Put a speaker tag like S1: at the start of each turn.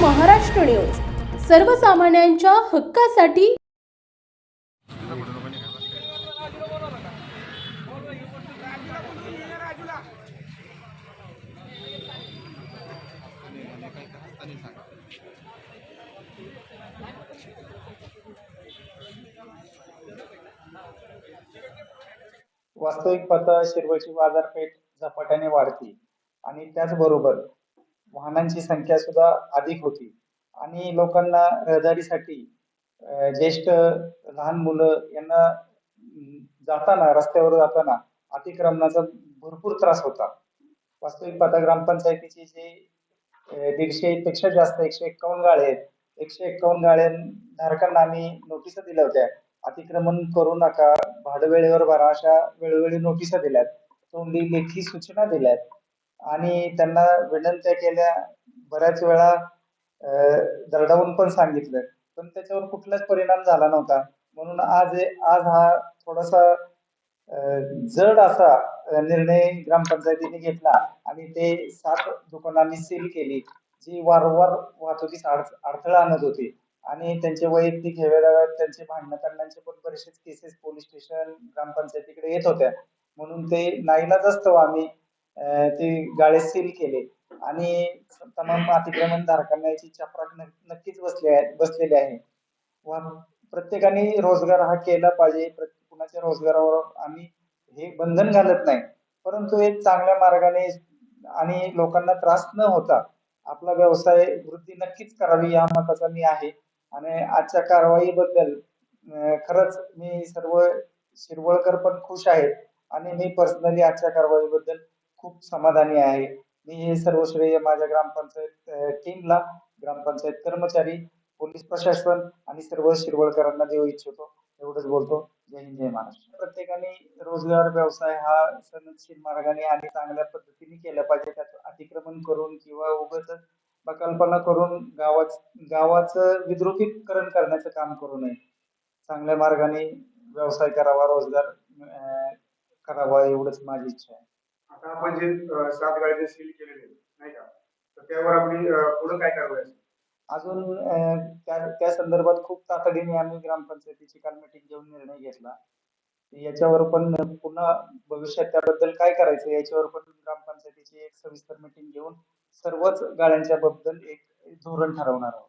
S1: महाराष्ट्र सर्वसामान्यांच्या हक्कासाठी
S2: वास्तविक पाहता शिरवळची बाजारपेठ झपाट्याने वाढती आणि त्याचबरोबर वाहनांची संख्या सुद्धा अधिक होती. आणि लोकांना रहदारीसाठी ज्येष्ठ लहान मुलं यांना जाताना रस्त्यावर जाताना अतिक्रमणाचा भरपूर त्रास होता. वास्तविक पाहता ग्रामपंचायतीचे जे दीडशे पेक्षा जास्त एकशे एक्कावन्न गाळे आहेत एकशे एक्कावन्न गाळ्यांधारकांना आम्ही नोटिसा दिल्या होत्या. अतिक्रमण करू नका भाडं वेळेवर भरा अशा वेळोवेळी नोटिसा दिल्यात तोंडी लेखी सूचना दिल्यात. आणि त्यांना विनंत्या केल्या. बऱ्याच वेळा दरडावून पण सांगितलं. पण त्याच्यावर कुठलाच परिणाम झाला नव्हता. म्हणून आज आज हा थोडासा जड असा निर्णय ग्रामपंचायतीने घेतला आणि ते सात दुकानांनी सील केली जी वारंवार वाहतुकीस अड- अडथळा आणत होती. आणि त्यांचे वैयक्तिक हेवेदाव्यात त्यांचे भांडणं करण्याचे पण बरेचसे केसेस पोलीस स्टेशन ग्रामपंचायतीकडे येत होत्या. म्हणून ते नाईलाजास्तव आम्ही ते गाळे सील केले. आणि तमाम अतिक्रमण धारकांना याची चपराक नक्कीच बसले आहे बसलेली आहे. प्रत्येकाने रोजगार हा केला पाहिजे. प्रत्येक कुणाच्या रोजगारावर आम्ही हे बंधन घालत नाही. परंतु एक चांगल्या मार्गाने आणि लोकांना त्रास न होता आपला व्यवसाय वृद्धी नक्कीच करावी या मताचा मी आहे. आणि आजच्या कारवाईबद्दल खरंच मी सर्व शिरवळकर पण खुश आहेत आणि मी पर्सनली आजच्या कारवाईबद्दल खूप समाधानी आहे. मी हे सर्व श्रेय माझ्या ग्रामपंचायत टीमला ग्रामपंचायत कर्मचारी पोलीस प्रशासन आणि सर्व शिरवळकरांना देऊ इच्छितो. एवढंच बोलतो. जय हिंद जय महाराष्ट्र. प्रत्येकाने रोजगार व्यवसाय हा सनदशील मार्गाने आणि चांगल्या पद्धतीने केला पाहिजे. त्यात अतिक्रमण करून किंवा उगाच कल्पना करून गावाच गावाचं विद्रुपीकरण करण्याचं काम करू नये. चांगल्या मार्गाने व्यवसाय करावा रोजगार करावा एवढंच माझी इच्छा आहे.
S3: म्हणजे, आपण जे सात गाड्या सील केलेले नाही का? तर त्यावर आपली पुढे पुढं काय कारवाई
S2: अजून त्या त्या संदर्भात खूप तातडीने आम्ही ग्रामपंचायतीची काल मीटिंग घेऊन निर्णय घेतला. याच्यावर पण पुन्हा भविष्यात त्याबद्दल काय करायचं याच्यावर पण ग्रामपंचायतीची एक सविस्तर मीटिंग घेऊन सर्वच गाड्यांच्या बद्दल एक धोरण ठरवणार आहोत.